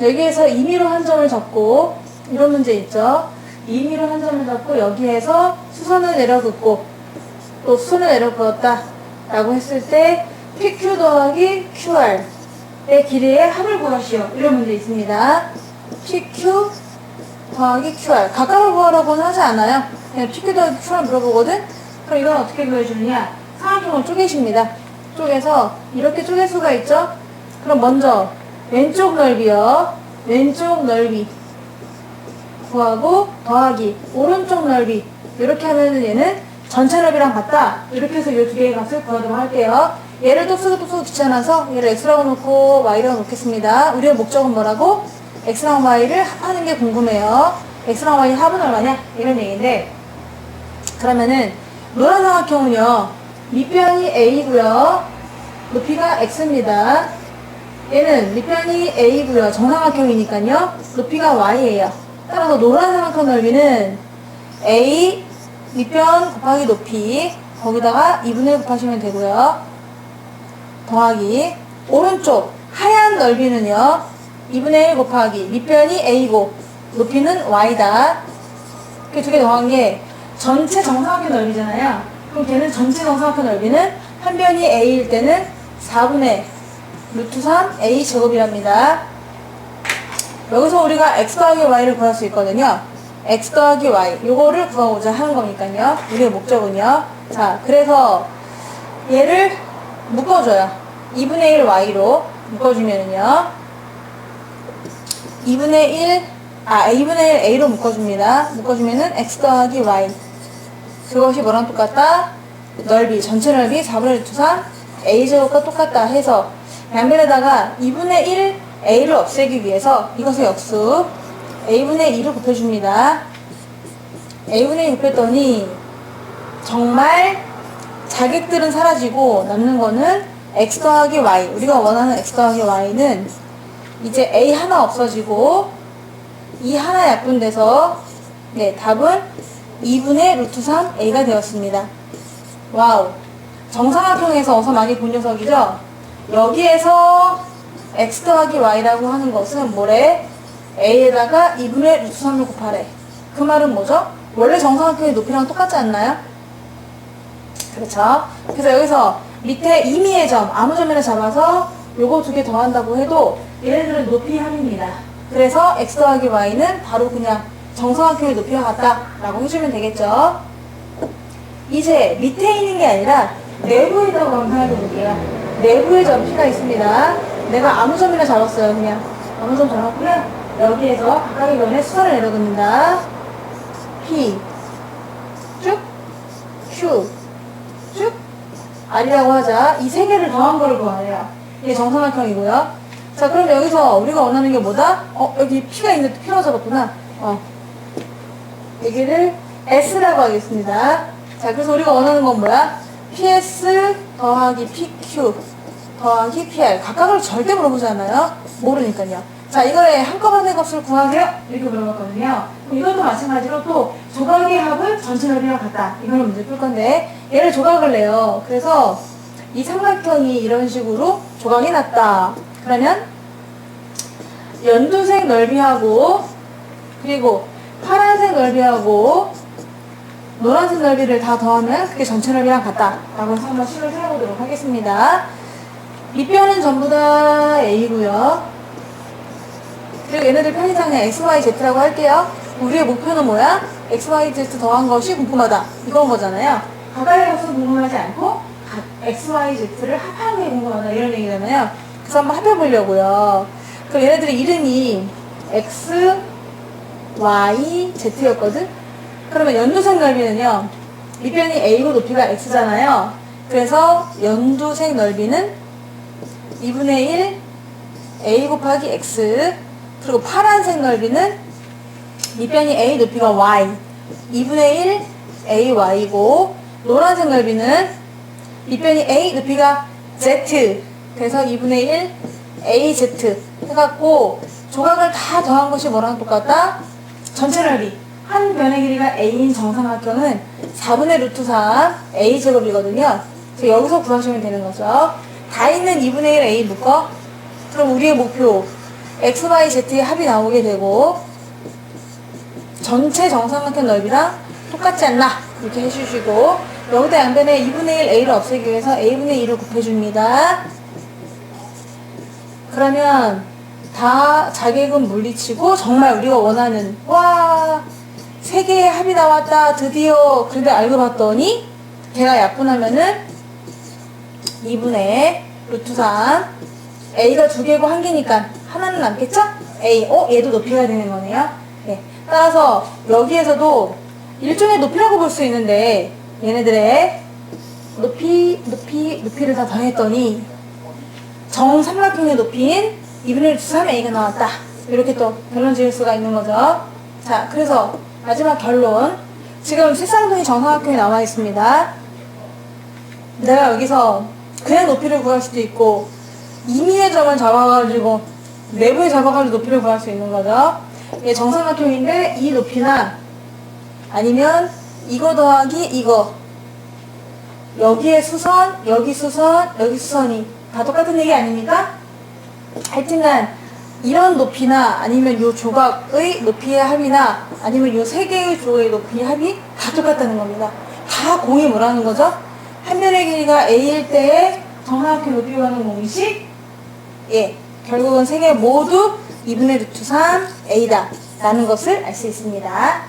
여기에서 임의로 한 점을 잡고 이런 문제 있죠. 임의로 한 점을 잡고 여기에서 수선을 내려 긋고 또 수선을 내려 그었다 라고 했을 때 PQ 더하기 QR의 길이의 합을 구하시오. 이런 문제 있습니다. PQ 더하기 QR. 각각을 구하라고는 하지 않아요. 그냥 PQ 더하기 QR 물어보거든? 그럼 이건 어떻게 구해주느냐? 삼각형을 쪼개십니다. 쪼개서 이렇게 쪼갤 수가 있죠? 그럼 먼저 왼쪽 넓이요. 왼쪽 넓이 구하고 더하기 오른쪽 넓이 이렇게 하면은 얘는 전체 넓이랑 같다. 이렇게 해서 이 두 개의 값을 구하도록 할게요. 얘를 또 쓰고 또 쓰고 귀찮아서 얘를 x라고 놓고 y라고 놓겠습니다. 우리의 목적은 뭐라고? x랑 y를 합하는 게 궁금해요. x랑 y 합은 얼마냐? 이런 얘기인데 그러면은 노란 삼각형은요. 밑변이 a고요. 높이가 x입니다. 얘는 밑변이 a고요. 정삼각형이니까요. 높이가 y예요. 따라서 노란 삼각형 넓이는 a 밑변 곱하기 높이 거기다가 2분의 1 곱하시면 되고요. 더하기 오른쪽 하얀 넓이는요. 2분의 1 곱하기 밑변이 a고 높이는 y다. 그 두 개 더한 게 전체 정사각형 넓이잖아요. 그럼 걔는 전체 정사각형 넓이는 한 변이 a일 때는 4분의 루트 3 a 제곱이랍니다. 여기서 우리가 x 더하기 y를 구할 수 있거든요. x 더하기 y 요거를 구하고자 하는 거니까요. 우리의 목적은요. 자, 그래서 얘를 묶어줘요. 2분의 1 y로 묶어주면은요. 2분의 1, 아, 2분의 1 a로 묶어줍니다. 묶어주면은 x 더하기 y. 그것이 뭐랑 똑같다? 넓이, 전체 넓이 4분의 1 3 a제곱과 똑같다 해서 양변에다가 2분의 1 a를 없애기 위해서 이것의 역수 a분의 2를 곱해줍니다. a분의 2 곱했더니 정말 자객들은 사라지고 남는 거는 x 더하기 y 우리가 원하는 x 더하기 y는 이제 a 하나 없어지고 이 하나 약분돼서 네 답은 2분의 루트 3 a가 되었습니다. 와우 정삼각형에서 어서 많이 본 녀석이죠? 여기에서 x 더하기 y라고 하는 것은 뭐래? a에다가 2분의 루트 3을 곱하래. 그 말은 뭐죠? 원래 정삼각형의 높이랑 똑같지 않나요? 그렇죠. 그래서 여기서 밑에 임의의 점, 아무 점이나 잡아서 요거 두 개 더한다고 해도 얘네들은 높이 합입니다. 그래서 x 더하기 y는 바로 그냥 정삼각형의 높이와 같다라고 해주면 되겠죠. 이제 밑에 있는 게 아니라 내부에다가 생각해 볼게요. 내부에 점 P가 있습니다. 내가 아무 점이나 잡았어요. 그냥 아무 점 잡았고요. 여기에서 각각의 면에 수선을 내려놓는다. P 쭉 Q 쭉 R이라고 하자. 이 세 개를 더한 걸 구하래요. 이게 정삼각형이고요. 자, 그럼 여기서 우리가 원하는 게 뭐다? 어, 여기 P가 있는데 P로 잡았구나. 어. 여기를 S라고 하겠습니다. 자, 그래서 우리가 원하는 건 뭐야? PS 더하기 PQ 더하기 PR. 각각을 절대 물어보지 않아요? 모르니까요. 자, 이거의 한꺼번에 값을 구하세요. 이렇게 물어봤거든요. 이것도 마찬가지로 또 조각의 합은 전체 넓이와 같다. 이걸 문제 풀 건데, 얘를 조각을 내요. 그래서 이 삼각형이 이런 식으로 조각이 났다. 그러면 연두색 넓이하고 그리고 파란색 넓이하고 노란색 넓이를 다 더하면 그게 전체 넓이랑 같다. 라고 해서 한번 식을 세워보도록 하겠습니다. 밑변은 전부 다 A고요. 그리고 얘네들 편의상에 X, Y, Z라고 할게요. 우리의 목표는 뭐야? X, Y, Z 더한 것이 궁금하다. 이건 거잖아요. 각각의 것은 궁금하지 않고 각 X, Y, Z를 합하는 게 궁금하다. 이런 얘기잖아요. 그래서 한번 합해보려고요. 그럼 얘네들의 이름이 X, Y, Z였거든? 그러면 연두색 넓이는요. 밑변이 A고 높이가 X잖아요. 그래서 연두색 넓이는 2분의 1 A 곱하기 X 그리고 파란색 넓이는 밑변이 A 높이가 Y 2분의 1 AY고 노란색 넓이는 밑변이 A 높이가 Z 그래서 2분의 1 AZ 해갖고 조각을 다 더한 것이 뭐랑 똑같다? 전체 넓이 한 변의 길이가 A인 정삼각형은 4분의 루트 3 A제곱이거든요. 그래서 여기서 구하시면 되는 거죠. 다 있는 2분의 1 A 묶어. 그럼 우리의 목표 x, y, z의 합이 나오게 되고 전체 정삼각형 넓이랑 똑같지 않나 이렇게 해주시고 여기다 양변에 2분의 1 a를 없애기 위해서 a분의 1을 곱해줍니다. 그러면 다 자객은 물리치고 정말 우리가 원하는 와 세 개의 합이 나왔다 드디어. 근데 알고 봤더니 걔가 약분하면은 2분의 루트 3 a가 두 개고 한 개니까 하나는 남겠죠? a. 어? 얘도 높이가 되는 거네요? 네. 따라서 여기에서도 일종의 높이라고 볼 수 있는데 얘네들의 높이 높이 높이를 다 더했더니 정삼각형의 높이인 2분의 루트 3a가 나왔다. 이렇게 또 결론 지을 수가 있는 거죠. 자 그래서 마지막 결론 지금 실상동이 정삼각형이 나와 있습니다 내가 여기서 그냥 높이를 구할 수도 있고 이미의 점을 잡아가지고 내부에 잡아가지고 높이를 구할 수 있는 거죠. 이게 정삼각형인데 이 높이나 아니면 이거 더하기 이거 여기에 수선, 여기 수선, 여기 수선이 다 똑같은 얘기 아닙니까? 하여튼간 이런 높이나 아니면 요 조각의 높이의 합이나 아니면 요 세 개의 조각의 높이의 합이 다 똑같다는 겁니다. 다 공이 뭐라는 거죠? 한 면의 길이가 a일 때의 정삼각형 높이 구하는 공식 예, 결국은 세 개 모두 2분의 루트 3 a다 라는 것을 알 수 있습니다.